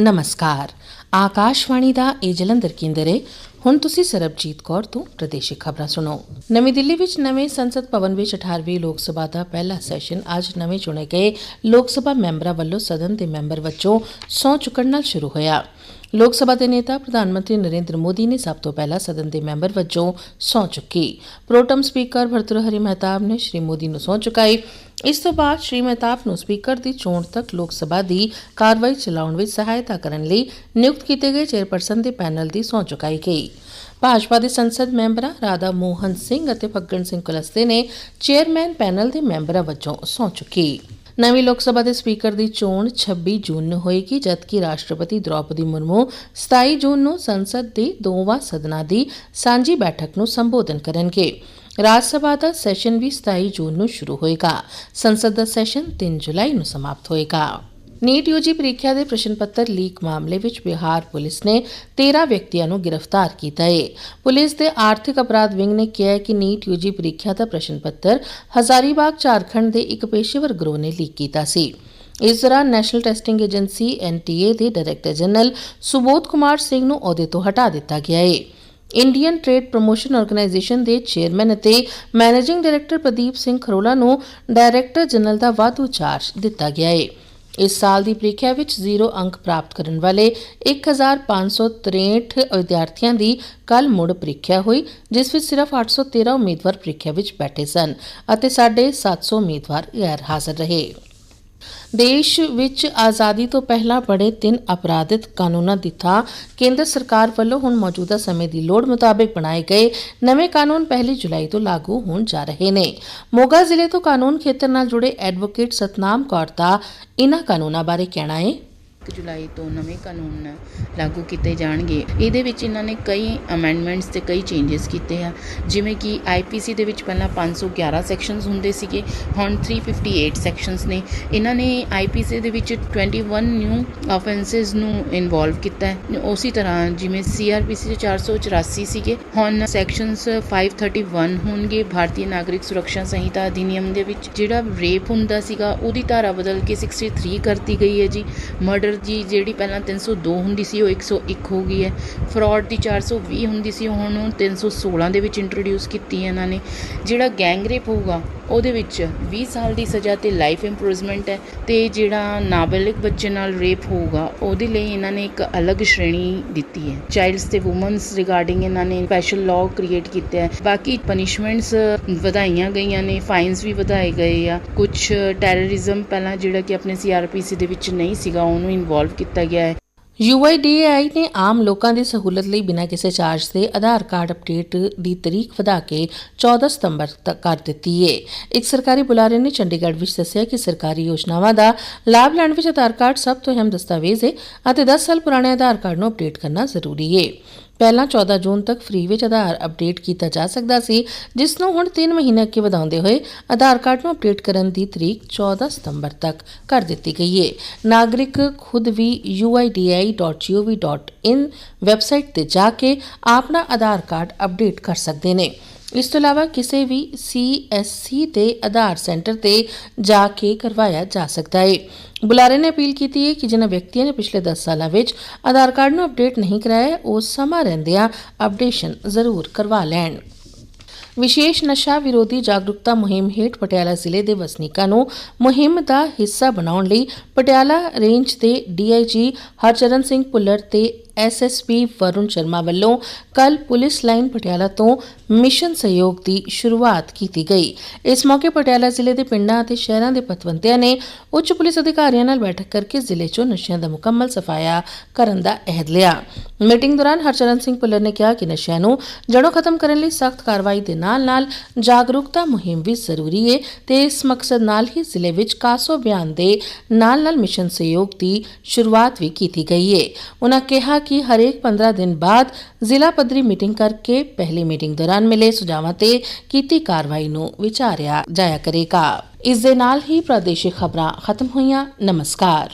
ਨਮਸਕਾਰ ਆਕਾਸ਼ਵਾਣੀ ਦਾ ਇਹ ਜਲੰਧਰ ਕੇਂਦਰ ਹੈ ਹੁਣ ਤੁਸੀਂ ਸਰਬਜੀਤ ਕੌਰ ਤੋਂ ਪ੍ਰਦੇਸ਼ਿਕ ਖਬਰਾਂ ਸੁਣੋ ਨਵੀਂ ਦਿੱਲੀ ਵਿੱਚ ਨਵੇਂ ਸੰਸਦ ਭਵਨ ਵਿੱਚ 18ਵੀਂ ਲੋਕ ਸਭਾ ਦਾ ਪਹਿਲਾ ਸੈਸ਼ਨ ਅੱਜ ਨਵੇਂ ਚੁਣੇ ਗਏ ਲੋਕ ਸਭਾ ਮੈਂਬਰਾਂ ਵੱਲੋਂ ਸਦਨ ਦੇ ਮੈਂਬਰ ਵਜੋਂ ਸਹੁੰ ਚੁੱਕਣ ਨਾਲ ਸ਼ੁਰੂ ਹੋਇਆ ਲੋਕ ਸਭਾ ਦੇ ਨੇਤਾ ਪ੍ਰਧਾਨ ਮੰਤਰੀ ਨਰਿੰਦਰ ਮੋਦੀ ਨੇ ਸਭ ਤੋਂ ਪਹਿਲਾਂ ਸਦਨ ਦੇ ਮੈਂਬਰ ਵਜੋਂ ਸਹੁੰ ਚੁੱਕੀ ਪ੍ਰੋਟਮ ਸਪੀਕਰ ਭਰਤਰਹਰੀ ਮਹਿਤਾਬ ਨੇ ਸ਼੍ਰੀ ਮੋਦੀ ਨੂੰ ਸਹੁੰ ਚੁਕਾਈ ਇਸ ਤੋਂ ਬਾਅਦ ਸ਼੍ਰੀ ਮਹਿਤਾਬ ਨੂੰ ਸਪੀਕਰ ਦੀ ਚੋਣ ਤੱਕ ਲੋਕ ਸਭਾ ਦੀ ਕਾਰਵਾਈ ਚਲਾਉਣ ਵਿੱਚ ਸਹਾਇਤਾ ਕਰਨ ਲਈ ਨਿਯੁਕਤ ਕੀਤੇ ਗਏ ਚੇਅਰਪਰਸਨ ਦੇ ਪੈਨਲ ਦੀ ਸਹੁੰ ਚੁਕਾਈ ਗਈ। ਭਾਜਪਾ ਦੇ ਸੰਸਦ ਮੈਂਬਰਾਂ ਰਾਧਾ ਮੋਹਨ ਸਿੰਘ ਅਤੇ ਫੱਗਣ ਸਿੰਘ ਕੁਲਸਤੇ ਨੇ ਚੇਅਰਮੈਨ ਪੈਨਲ ਦੇ ਮੈਂਬਰਾਂ ਵਜੋਂ ਸਹੁੰ ਚੁੱਕੀ। ਨਵੀਂ ਲੋਕ ਸਭਾ ਦੇ ਸਪੀਕਰ ਦੀ ਚੋਣ 26 ਜੂਨ ਨੂੰ ਹੋਏਗੀ, ਜਦਕਿ ਰਾਸ਼ਟਰਪਤੀ ਦ੍ਰੌਪਦੀ ਮੁਰਮੂ 27 ਜੂਨ ਨੂੰ ਸੰਸਦ ਦੇ ਦੋਵਾਂ ਸਦਨਾਂ ਦੀ ਸਾਂਝੀ ਬੈਠਕ ਨੂੰ ਸੰਬੋਧਨ ਕਰਨਗੇ। ਰਾਜ ਸਭਾ ਦਾ ਸੈਸ਼ਨ ਵੀ 27 ਜੂਨ ਨੂੰ ਸ਼ੁਰੂ ਹੋਏਗਾ। ਸੰਸਦ ਦਾ ਸੈਸ਼ਨ 3 ਜੁਲਾਈ ਨੂੰ ਸਮਾਪਤ ਹੋਏਗਾ। ਨੀਟ ਯੂਜੀ ਪ੍ਰੀਖਿਆ ਦੇ ਪ੍ਰਸ਼ਨ ਪੱਤਰ ਲੀਕ ਮਾਮਲੇ ਵਿੱਚ ਬਿਹਾਰ ਪੁਲਿਸ ਨੇ 13 ਵਿਅਕਤੀਆਂ ਨੂੰ ਗ੍ਰਿਫਤਾਰ ਕੀਤਾ ਹੈ ਪੁਲਿਸ ਦੇ ਆਰਥਿਕ ਅਪਰਾਧ ਵਿੰਗ ਨੇ ਕਿਹਾ ਹੈ ਕਿ ਨੀਟ ਯੂਜੀ ਪ੍ਰੀਖਿਆ ਦਾ ਪ੍ਰਸ਼ਨ ਪੱਤਰ ਹਜ਼ਾਰੀਬਾਗ ਝਾਰਖੰਡ ਦੇ ਇੱਕ ਪੇਸ਼ੇਵਰ ਗਰੋਹ ਨੇ ਲੀਕ ਕੀਤਾ ਸੀ। ਇਸ ਦੌਰਾਨ ਨੈਸ਼ਨਲ ਟੈਸਟਿੰਗ ਏਜੰਸੀ ਐਨਟੀਏ ਦੇ ਡਾਇਰੈਕਟਰ ਜਨਰਲ ਸੁਬੋਧ ਕੁਮਾਰ ਸਿੰਘ ਨੂੰ ਅਹੁਦੇ ਤੋਂ ਹਟਾ ਦਿੱਤਾ ਗਿਆ ਹੈ ਇੰਡੀਅਨ ਟ੍ਰੇਡ ਪ੍ਰੋਮੋਸ਼ਨ ਆਰਗੇਨਾਈਜੇਸ਼ਨ ਦੇ ਚੇਅਰਮੈਨ ਅਤੇ ਮੈਨੇਜਿੰਗ ਡਾਇਰੈਕਟਰ ਪ੍ਰਦੀਪ ਸਿੰਘ ਖਰੋਲਾ ਨੂੰ ਡਾਇਰੈਕਟਰ ਜਨਰਲ ਦਾ ਵਾਧੂ ਚਾਰਜ ਦਿੱਤਾ ਗਿਆ ਹੈ ਇਸ ਸਾਲ ਦੀ ਪ੍ਰੀਖਿਆ ਵਿੱਚ ਜ਼ੀਰੋ ਅੰਕ ਪ੍ਰਾਪਤ ਕਰਨ ਵਾਲੇ 1563 ਵਿਦਿਆਰਥੀਆਂ ਦੀ ਕੱਲ ਮੁੜ ਪ੍ਰੀਖਿਆ ਹੋਈ, ਜਿਸ ਵਿੱਚ ਸਿਰਫ 813 ਉਮੀਦਵਾਰ ਪ੍ਰੀਖਿਆ ਵਿੱਚ ਬੈਠੇ ਸਨ ਅਤੇ 750 ਉਮੀਦਵਾਰ ਗੈਰ ਹਾਜ਼ਰ ਰਹੇ। ਦੇਸ਼ ਵਿੱਚ ਆਜ਼ਾਦੀ ਤੋਂ ਪਹਿਲਾਂ ਬੜੇ ਤਿੰਨ ਅਪਰਾਧਿਤ ਕਾਨੂੰਨਾਂ ਦੀ ਥਾਂ ਕੇਂਦਰ ਸਰਕਾਰ ਵੱਲੋਂ ਹੁਣ ਮੌਜੂਦਾ ਸਮੇਂ ਦੀ ਲੋੜ ਮੁਤਾਬਕ ਬਣਾਏ ਗਏ ਨਵੇਂ ਕਾਨੂੰਨ ਪਹਿਲੀ ਜੁਲਾਈ ਤੋਂ ਲਾਗੂ ਹੋਣ ਜਾ ਰਹੇ ਨੇ। ਮੋਗਾ ਜ਼ਿਲ੍ਹੇ ਤੋਂ ਕਾਨੂੰਨ ਖੇਤਰ ਨਾਲ ਜੁੜੇ ਐਡਵੋਕੇਟ ਸਤਨਾਮ ਕੌਰ ਦਾ ਇਹਨਾਂ ਕਾਨੂੰਨਾਂ ਬਾਰੇ ਕਹਿਣਾ ਹੈ। ਜੁਲਾਈ ਤੋਂ ਨਵੇਂ ਕਾਨੂੰਨ ਲਾਗੂ ਕੀਤੇ ਜਾਣਗੇ। ਇਹਦੇ ਵਿੱਚ ਇਹਨਾਂ ਨੇ ਕਈ ਅਮੈਂਡਮੈਂਟਸ ਤੇ ਕਈ ਚੇਂਜਸ ਕੀਤੇ ਆ। ਜਿਵੇਂ ਕਿ ਆਈਪੀਸੀ ਦੇ ਵਿੱਚ ਪਹਿਲਾਂ 511 ਸੈਕਸ਼ਨਸ ਹੁੰਦੇ ਸੀਗੇ, ਹੁਣ 358 ਸੈਕਸ਼ਨਸ ਨੇ। ਇਹਨਾਂ ਨੇ ਆਈਪੀਸੀ ਦੇ ਵਿੱਚ 21 ਨਿਊ ਆਫੈਂਸਸ ਨੂੰ ਇਨਵੋਲਵ ਕੀਤਾ ਹੈ। ਉਸੇ ਤਰ੍ਹਾਂ ਜਿਵੇਂ ਸੀਆਰਪੀਸੀ ਦੇ 484 ਸੀਗੇ, ਹੁਣ ਸੈਕਸ਼ਨਸ 531 ਹੋਣਗੇ, ਭਾਰਤੀ ਨਾਗਰਿਕ ਸੁਰੱਖਿਆ ਸੰਹਿਤਾ ਅਧਿਨਿਯਮ ਦੇ ਵਿੱਚ। ਜਿਹੜਾ ਰੇਪ ਹੁੰਦਾ ਸੀਗਾ, ਉਹਦੀ ਧਾਰਾ ਬਦਲ ਕੇ 63 ਕਰਤੀ ਗਈ ਹੈ ਜੀ। ਮਰਡਰ ਦੀ ਜਿਹੜੀ ਪਹਿਲਾਂ 302 ਹੁੰਦੀ ਸੀ, ਉਹ 101 ਹੋ ਗਈ ਹੈ। ਫਰਾਡ ਦੀ 420 ਹੁੰਦੀ ਸੀ ਹੁਣ ਉਹ 316 ਦੇ ਵਿੱਚ ਇੰਟਰੋਡਿਊਸ ਕੀਤੀ ਹੈ ਇਹਨਾਂ ਨੇ। ਜਿਹੜਾ ਗੈਂਗ ਰੇਪ ਹੋਊਗਾ, ਉਹਦੇ ਵਿੱਚ 20 ਸਾਲ ਦੀ ਸਜ਼ਾ ਤੇ ਲਾਈਫ ਇੰਪ੍ਰਿਜ਼ਨਮੈਂਟ ਹੈ ਤੇ ਜਿਹੜਾ ਨਾਬਾਲਿਗ ਬੱਚੇ ਨਾਲ ਰੇਪ ਹੋਊਗਾ, ਉਹਦੇ ਲਈ ਇਹਨਾਂ ਨੇ ਇੱਕ ਅਲੱਗ ਸ਼੍ਰੇਣੀ ਦਿੱਤੀ ਹੈ। ਚਾਈਲਡਸ ਤੇ ਔਮਨਸ ਰਿਗਾਰਡਿੰਗ ਇਹਨਾਂ ਨੇ ਸਪੈਸ਼ਲ ਲਾਅ ਕ੍ਰੀਏਟ ਕੀਤਾ ਹੈ। ਬਾਕੀ ਪਨਿਸ਼ਮੈਂਟਸ ਵਧਾਈਆਂ ਗਈਆਂ ਨੇ ਫਾਈਨਸ ਵੀ ਵਧਾਏ ਗਏ ਆ। ਕੁਝ ਟੈਰਰਿਜ਼ਮ ਪਹਿਲਾਂ ਜਿਹੜਾ ਕਿ ਆਪਣੇ ਸੀਆਰਪੀਸੀ ਦੇ ਵਿੱਚ ਨਹੀਂ ਸੀਗਾ, ਉਹਨੂੰ ਇਨਵੋਲਵ ਕੀਤਾ ਗਿਆ ਹੈ। UIDAI ਨੇ ਆਮ ਲੋਕਾਂ ਦੀ ਸਹੂਲਤ ਲਈ ਬਿਨਾਂ ਕਿਸੇ ਚਾਰਜ ਦੇ ਆਧਾਰ ਕਾਰਡ ਅਪਡੇਟ ਦੀ ਤਾਰੀਖ ਵਧਾ ਕੇ 14 ਸਤੰਬਰ ਤੱਕ ਕਰ ਦਿੱਤੀ ਹੈ ਇੱਕ ਸਰਕਾਰੀ ਬੁਲਾਰੇ ਨੇ ਚੰਡੀਗੜ੍ਹ ਵਿੱਚ ਦੱਸਿਆ ਕਿ ਸਰਕਾਰੀ ਯੋਜਨਾਵਾਂ ਦਾ ਲਾਭ ਲੈਣ ਵਿੱਚ ਆਧਾਰ ਕਾਰਡ ਸਭ ਤੋਂ ਅਹਿਮ ਦਸਤਾਵੇਜ਼ ਹੈ ਅਤੇ 10 ਸਾਲ ਪੁਰਾਣੇ ਆਧਾਰ ਕਾਰਡ ਨੂੰ ਅਪਡੇਟ ਕਰਨਾ ਜ਼ਰੂਰੀ ਹੈ ਪਹਿਲਾਂ 14 ਜੂਨ ਤੱਕ ਫ੍ਰੀ ਵਿੱਚ ਆਧਾਰ ਅਪਡੇਟ ਕੀਤਾ ਜਾ ਸਕਦਾ ਸੀ, ਜਿਸ ਨੂੰ ਹੁਣ 3 ਮਹੀਨੇ ਅੱਗੇ ਵਧਾਉਂਦੇ ਹੋਏ ਆਧਾਰ ਕਾਰਡ ਨੂੰ ਅਪਡੇਟ ਕਰਨ ਦੀ ਤਰੀਕ 14 ਸਤੰਬਰ ਤੱਕ ਕਰ ਦਿੱਤੀ ਗਈ ਹੈ ਨਾਗਰਿਕ ਖੁਦ ਵੀ uidi.gov.in ਵੈਬਸਾਈਟ ਤੇ ਜਾ ਕੇ ਆਪਣਾ ਆਧਾਰ ਕਾਰਡ ਅਪਡੇਟ ਕਰ ਸਕਦੇ ਨੇ। ਇਸ ਤੋਂ ਇਲਾਵਾ ਕਿਸੇ ਵੀ CSC ਤੇ ਆਧਾਰ ਸੈਂਟਰ ਤੇ ਜਾ ਕੇ ਕਰਵਾਇਆ ਜਾ ਸਕਦਾ ਹੈ ਬੁਲਾਰੇ ਨੇ ਅਪੀਲ ਕੀਤੀ ਹੈ ਕਿ ਜਿਨ੍ਹਾਂ ਵਿਅਕਤੀਆਂ ਨੇ ਪਿਛਲੇ 10 ਸਾਲਾਂ ਵਿੱਚ ਆਧਾਰ ਕਾਰਡ ਨੂੰ ਅਪਡੇਟ ਨਹੀਂ ਕਰਾਇਆ, ਉਹ ਸਮਾਂ ਰਹਿੰਦਿਆਂ ਅਪਡੇਸ਼ਨ ਜ਼ਰੂਰ ਕਰਵਾ ਲੈਣ। ਵਿਸ਼ੇਸ਼ ਨਸ਼ਾ ਵਿਰੋਧੀ ਜਾਗਰੂਕਤਾ ਮੁਹਿੰਮ ਹੇਠ ਪਟਿਆਲਾ ਜ਼ਿਲ੍ਹੇ ਦੇ ਵਸਨੀਕਾਂ ਨੂੰ ਮੁਹਿੰਮ ਦਾ ਹਿੱਸਾ ਬਣਾਉਣ ਲਈ ਪਟਿਆਲਾ ਰੇਂਜ ਦੇ ਡੀਆਈਜੀ ਹਰਚਰਨ ਸਿੰਘ ਪੁੱਲਰ ਤੇ ਐਸਐਸਪੀ ਵਰੁਣ ਸ਼ਰਮਾ ਵੱਲੋਂ ਕੱਲ ਪੁਲਿਸ ਲਾਈਨ ਪਟਿਆਲਾ ਤੋਂ ਮਿਸ਼ਨ ਸਹਿਯੋਗ ਦੀ ਸ਼ੁਰੂਆਤ ਕੀਤੀ ਗਈ। ਇਸ ਮੌਕੇ ਪਟਿਆਲਾ ਜ਼ਿਲ੍ਹੇ ਦੇ ਪਿੰਡਾਂ ਅਤੇ ਸ਼ਹਿਰਾਂ ਦੇ ਪਤਵੰਤਿਆਂ ਨੇ ਉੱਚ ਪੁਲਿਸ ਅਧਿਕਾਰੀਆਂ ਨਾਲ ਬੈਠਕ ਕਰਕੇ ਜ਼ਿਲ੍ਹੇ 'ਚੋਂ ਨਸ਼ਿਆਂ ਦਾ ਮੁਕੰਮਲ ਸਫਾਇਆ ਕਰਨ ਦਾ ਅਹਿਦ ਲਿਆ। ਮੀਟਿੰਗ ਦੌਰਾਨ ਹਰਚਰਨ ਸਿੰਘ ਪੁੱਲਰ ਨੇ ਕਿਹਾ ਕਿ ਨਸ਼ਿਆਂ ਨੂੰ ਜੜੋਂ ਖਤਮ ਕਰਨ ਲਈ ਸਖਤ ਕਾਰਵਾਈ ਦੇ ਨਾਲ-ਨਾਲ ਜਾਗਰੂਕਤਾ ਮੁਹਿੰਮ ਵੀ ਜ਼ਰੂਰੀ ਹੈ ਤੇ ਇਸ ਮਕਸਦ ਨਾਲ ਹੀ ਜ਼ਿਲ੍ਹੇ ਵਿੱਚ ਕਾਸੋ ਅਭਿਆਨ ਦੇ ਨਾਲ-ਨਾਲ ਮਿਸ਼ਨ ਸਹਿਯੋਗ ਦੀ ਸ਼ੁਰੂਆਤ ਵੀ ਕੀਤੀ ਗਈ ਹੈ ਉਹਨਾਂ ਕਿਹਾ ਕਿ ਹਰੇਕ 15 ਦਿਨ ਬਾਅਦ ਜ਼ਿਲ੍ਹਾ ਪੱਧਰੀ ਮੀਟਿੰਗ ਕਰਕੇ ਪਹਿਲੀ ਮੀਟਿੰਗ ਦੌਰਾਨ ਮਿਲੇ ਸੁਝਾਵਾਂ ਤੇ ਕੀਤੀ ਕਾਰਵਾਈ ਨੂੰ ਵਿਚਾਰਿਆ ਜਾਇਆ ਕਰੇਗਾ। ਇਸ ਦੇ ਨਾਲ ਹੀ ਪ੍ਰਾਦੇਸ਼ਿਕ ਖਬਰਾਂ ਖਤਮ ਹੋਈਆਂ। ਨਮਸਕਾਰ।